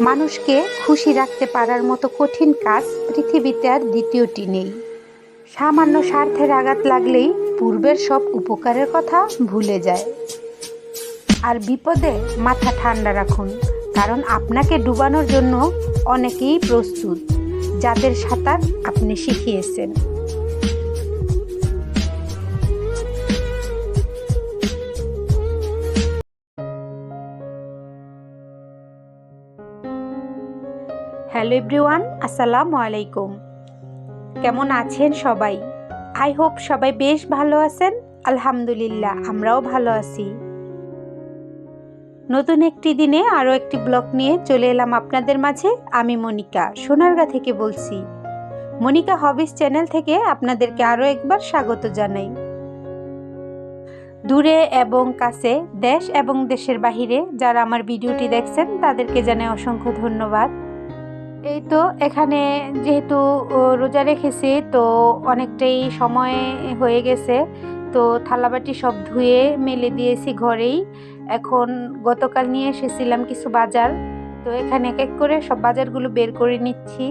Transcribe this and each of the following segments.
মানুষকে খুশি রাখতে পারার মতো কঠিন কাজ পৃথিবীতে আর দ্বিতীয়টি নেই। সামান্য স্বার্থের আঘাত লাগলেই পূর্বের সব উপকারের কথা ভুলে যায়। আর বিপদে মাথা ঠান্ডা রাখুন, কারণ আপনাকে ডুবানোর জন্য অনেকেই প্রস্তুত, যাদের সাঁতার আপনি শিখিয়েছেন। হ্যালো এভরিওয়ান, আসসালামু আলাইকুম। কেমন আছেন সবাই? আই হোপ সবাই বেশ ভালো আছেন। আলহামদুলিল্লাহ, আমরাও ভালো আছি। নতুন একটি দিনে আরও একটি ব্লগ নিয়ে চলে এলাম আপনাদের মাঝে। আমি মনিকা, সোনারগা থেকে বলছি। মনিকা হবিস চ্যানেল থেকে আপনাদেরকে আরও একবার স্বাগত জানাই। দূরে এবং কাছে, দেশ এবং দেশের বাহিরে যারা আমার ভিডিওটি দেখছেন, তাদেরকে জানাই অসংখ্য ধন্যবাদ। এই তো এখানে যেহেতু রোজা রেখেছি, তো অনেকটাই সময় হয়ে গেছে। তো থালাবাটি সব ধুয়ে মেলে দিয়েছি ঘরেই। এখন গতকাল নিয়ে এসেছিলাম কিছু বাজার। তো এখানে এক এক করে সব বাজারগুলো বের করে নিচ্ছি।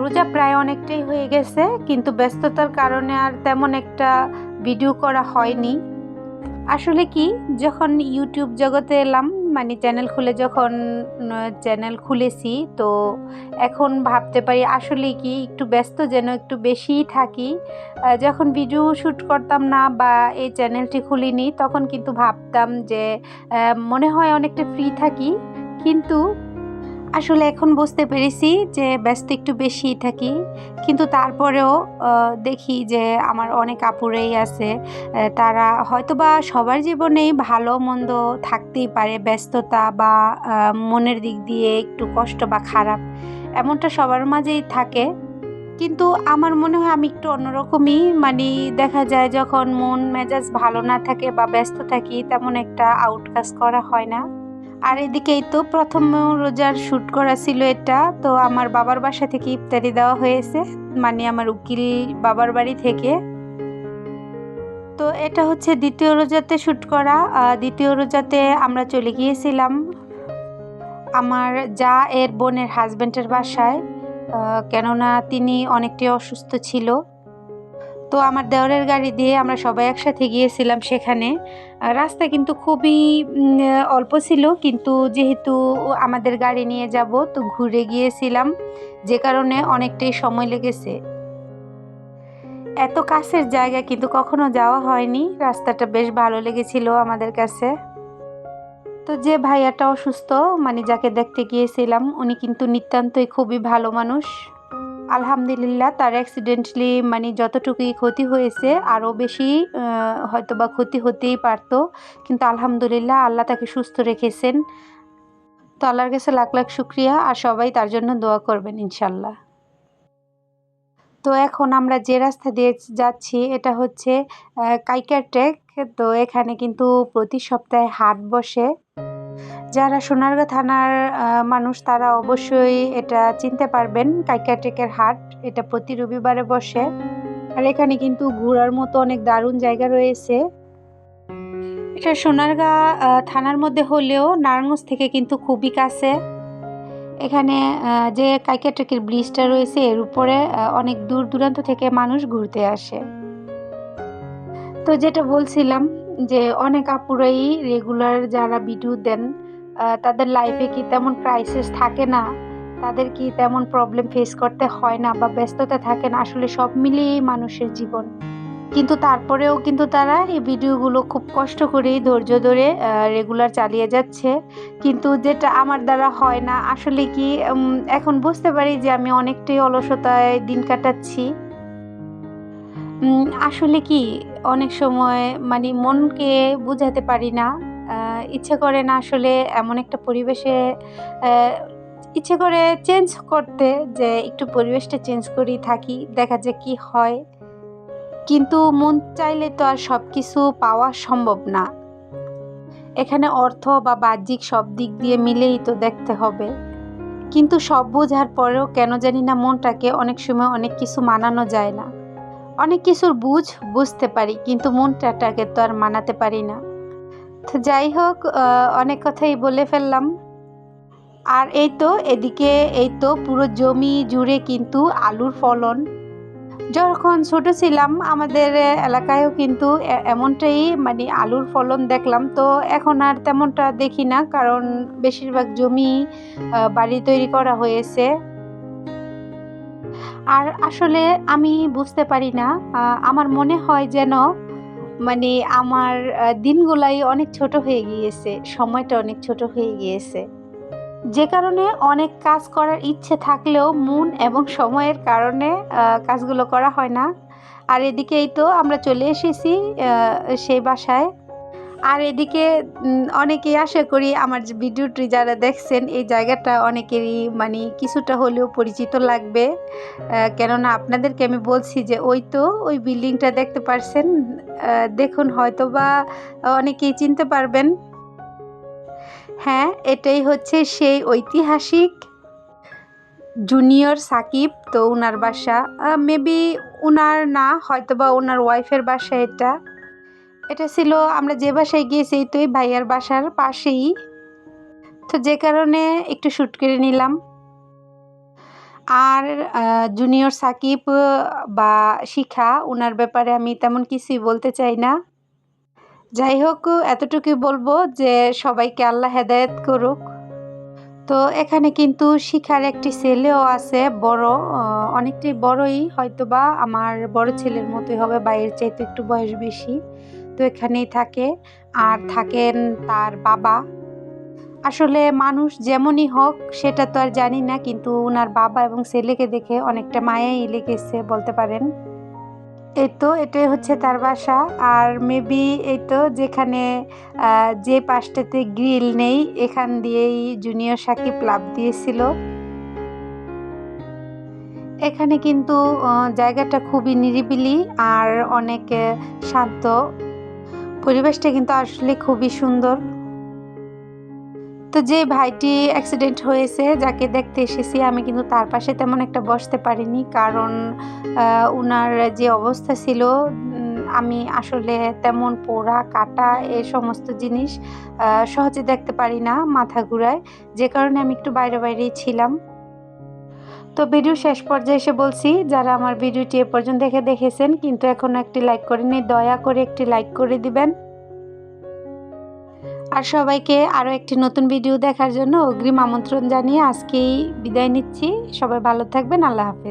রোজা প্রায় অনেকটাই হয়ে গেছে, কিন্তু ব্যস্ততার কারণে আর তেমন একটা ভিডিও করা হয়নি। আসলে কি, যখন ইউটিউব জগতে এলাম মানে চ্যানেল খুলে যখন চ্যানেল খুলেছি, তো এখন ভাবতে পারি আসলে কি একটু ব্যস্ত যেন একটু বেশিই থাকি। যখন ভিডিও শ্যুট করতাম না বা এই চ্যানেলটি খুলিনি, তখন কিন্তু ভাবতাম যে মনে হয় অনেকটা ফ্রি থাকি। কিন্তু আসলে এখন বুঝতে পেরেছি যে ব্যস্ত একটু বেশিই থাকি। কিন্তু তারপরেও দেখি যে আমার অনেক আপুরেই আছে তারা হয়তোবা সবার জীবনেই ভালো মন্দ থাকতেই পারে, ব্যস্ততা বা মনের দিক দিয়ে একটু কষ্ট বা খারাপ, এমনটা সবার মাঝেই থাকে। কিন্তু আমার মনে হয় আমি একটু অন্যরকমই মানে দেখা যায় যখন মন মেজাজ ভালো না থাকে বা ব্যস্ত থাকি, তেমন একটা আউটকাজ করা হয় না। আর এদিকেই তো প্রথম রোজার শ্যুট করা ছিল এটা, তো আমার বাবার বাসা থেকে ইফতারি দেওয়া হয়েছে মানে আমার উকিল বাবার বাড়ি থেকে। তো এটা হচ্ছে দ্বিতীয় রোজাতে শ্যুট করা দ্বিতীয় রোজাতে আমরা চলে গিয়েছিলাম আমার যা এর বোনের হাজব্যান্ডের বাসায় কেননা তিনি অনেকটাই অসুস্থ ছিল। তো আমার দেওরের গাড়ি দিয়ে আমরা সবাই একসাথে গিয়েছিলাম সেখানে। রাস্তা কিন্তু খুবই অল্প ছিল, কিন্তু যেহেতু আমাদের গাড়ি নিয়ে যাব, তো ঘুরে গিয়েছিলাম, যে কারণে অনেকটাই সময় লেগেছে। এত কাছের জায়গা কিন্তু কখনো যাওয়া হয়নি, রাস্তাটা বেশ ভালো লেগেছিল আমাদের কাছে। তো যে ভাইয়াটা অসুস্থ মানে যাকে দেখতে গিয়েছিলাম, উনি কিন্তু নিতান্তই খুবই ভালো মানুষ। আলহামদুলিল্লাহ, তার অ্যাক্সিডেন্টলি মানে যতটুকুই ক্ষতি হয়েছে, আরও বেশি হয়তো বা ক্ষতি হতেই পারতো। কিন্তু আলহামদুলিল্লাহ আল্লাহ তাকে সুস্থ রেখেছেন। তো আল্লাহর কাছে লাখ লাখ শুক্রিয়া, আর সবাই তার জন্য দোয়া করবেন ইনশাল্লাহ তো এখন আমরা যে রাস্তা দিয়ে যাচ্ছি, এটা হচ্ছে কাইকার ট্রেক। তো এখানে কিন্তু প্রতি সপ্তাহে হাট বসে। যারা সোনারগাঁ থানার মানুষ, তারা অবশ্যই এটা চিনতে পারবেন। কাইকার ট্রেকের হাট, এটা প্রতি রবিবারে বসে। আর এখানে কিন্তু ঘোরার মতো অনেক দারুণ জায়গা রয়েছে। এটা সোনারগাঁ থানার মধ্যে হলেও নারায়ণগঞ্জ থেকে কিন্তু খুবই কাছে। এখানে যে কাইকা ট্রেকের ব্রিজটা রয়েছে, এর উপরে অনেক দূর দূরান্ত থেকে মানুষ ঘুরতে আসে। তো যেটা বলছিলাম যে, অনেক আপুরাই রেগুলার যারা ভিডিও দেন তাদের লাইফে কি তেমন ক্রাইসিস থাকে না? তাদের কি তেমন প্রবলেম ফেস করতে হয় না বা ব্যস্ততা থাকে না? আসলে সব মিলিয়েই মানুষের জীবন। কিন্তু তারপরেও কিন্তু তারা এই ভিডিওগুলো খুব কষ্ট করেই ধৈর্য ধরে রেগুলার চালিয়ে যাচ্ছে। কিন্তু যেটা আমার দ্বারা হয় না, আসলে কি এখন বুঝতে পারি যে আমি অনেকটাই অলসতায় দিন কাটাচ্ছি। আসলে কি, অনেক সময় মানে মনকে বোঝাতে পারি না। ইচ্ছে করে না আসলে এমন একটা পরিবেশে ইচ্ছে করে চেঞ্জ করতে যে একটু পরিবেশটা চেঞ্জ করেই থাকি, দেখা যায় কি হয়। কিন্তু মন চাইলে তো আর সব কিছু পাওয়া সম্ভব না। এখানে অর্থ বা বাহ্যিক সব দিক দিয়ে মিলেই তো দেখতে হবে। কিন্তু সব বোঝার পরেও কেন জানি না মনটাকে অনেক সময় অনেক কিছু মানানো যায় না। অনেক কিছুর বুঝ বুঝতে পারি, কিন্তু মনটাকে তো আর মানাতে পারি না। তো যাই হোক অনেক কথাই বলে ফেললাম। আর এই তো এদিকে, এই তো পুরো জমি জুড়ে কিন্তু আলুর ফলন। যখন ছোট ছিলাম, আমাদের এলাকায়ও কিন্তু এমনটাই মানে আলুর ফলন দেখলাম। তো এখন আর তেমনটা দেখি না, কারণ বেশিরভাগ জমি বাড়ি তৈরি করা হয়েছে। আর আসলে আমি বুঝতে পারি না আমার মনে হয় যেন মানে আমার দিনগুলাই অনেক ছোট হয়ে গিয়েছে, সময়টা অনেক ছোট হয়ে গিয়েছে। যে কারণে অনেক কাজ করার ইচ্ছে থাকলেও মন এবং সময়ের কারণে কাজগুলো করা হয় না। আর এদিকেই তো আমরা চলে এসেছি সেই বাসায়। আর এদিকে অনেকেই আশা করি আমার ভিডিওটি যারা দেখছেন, এই জায়গাটা অনেকেরই মানে কিছুটা হলেও পরিচিত লাগবে। কেননা আপনাদেরকে আমি বলছি যে ওই তো ওই বিল্ডিংটা দেখতে পারছেন। দেখুন হয়তো বা অনেকেই চিনতে পারবেন। হ্যাঁ এটাই হচ্ছে সেই ঐতিহাসিক জুনিয়র সাকিব তো ওনার বাসা। মেবি ওনার না হয়তো বা ওনার ওয়াইফের বাসা এটা। এটা ছিল, আমরা যে বাসায় গিয়েছি, তো এই ভাইয়ার বাসার পাশেই। তো যে কারণে একটু শ্যুট করে নিলাম। আর জুনিয়র সাকিব বা শিখা ওনার ব্যাপারে আমি তেমন কিছুই বলতে চাই না। যাই হোক, এতটুকুই বলব যে, সবাইকে আল্লাহ হেদায়েত করুক। তো এখানে কিন্তু শিখার একটি ছেলেও আছে, বড় অনেকটাই বড়ই হয়তো বা আমার বড় ছেলের মতোই হবে বাইরের চাইতে একটু বয়স বেশি। তো এখানেই থাকে, আর থাকেন তার বাবা। আসলে মানুষ যেমনই হোক, সেটা তো আর জানি না, কিন্তু ওনার বাবা এবং ছেলেকে দেখে অনেকটা মায়াই লেগেছে বলতে পারেন। এই তো, এটাই হচ্ছে তার বাসা, আর মেবি এই তো যেখানে যে পাশটাতে গ্রিল নেই, এখান দিয়েই জুনিয়র সাকিব লাভ দিয়েছিল। এখানে কিন্তু জায়গাটা খুবই নিরিবিলি, আর অনেক শান্ত। পরিবেশটা কিন্তু আসলে খুবই সুন্দর। তো যে ভাইটি অ্যাক্সিডেন্ট হয়েছে, যাকে দেখতে এসেছি, আমি কিন্তু তার পাশে তেমন একটা বসতে পারিনি। কারণ উনার যে অবস্থা ছিল আমি আসলে তেমন পোড়া, কাটা, এ সমস্ত জিনিস সহজে দেখতে পারি না মাথা ঘুরায়। যে কারণে আমি একটু বাইরে বাইরেই ছিলাম। তো ভিডিও শেষ পর্যায়ে এসে বলছি, যারা আমার ভিডিওটি এ পর্যন্ত দেখে দেখেছেন, কিন্তু এখনও একটি লাইক করেনি দয়া করে একটি লাইক করে দিবেন। আর সবাইকে আরও একটি নতুন ভিডিও দেখার জন্য অগ্রিম আমন্ত্রণ জানিয়ে আজকেই বিদায় নিচ্ছি। সবাই ভালো থাকবেন, আল্লাহ হাফেজ।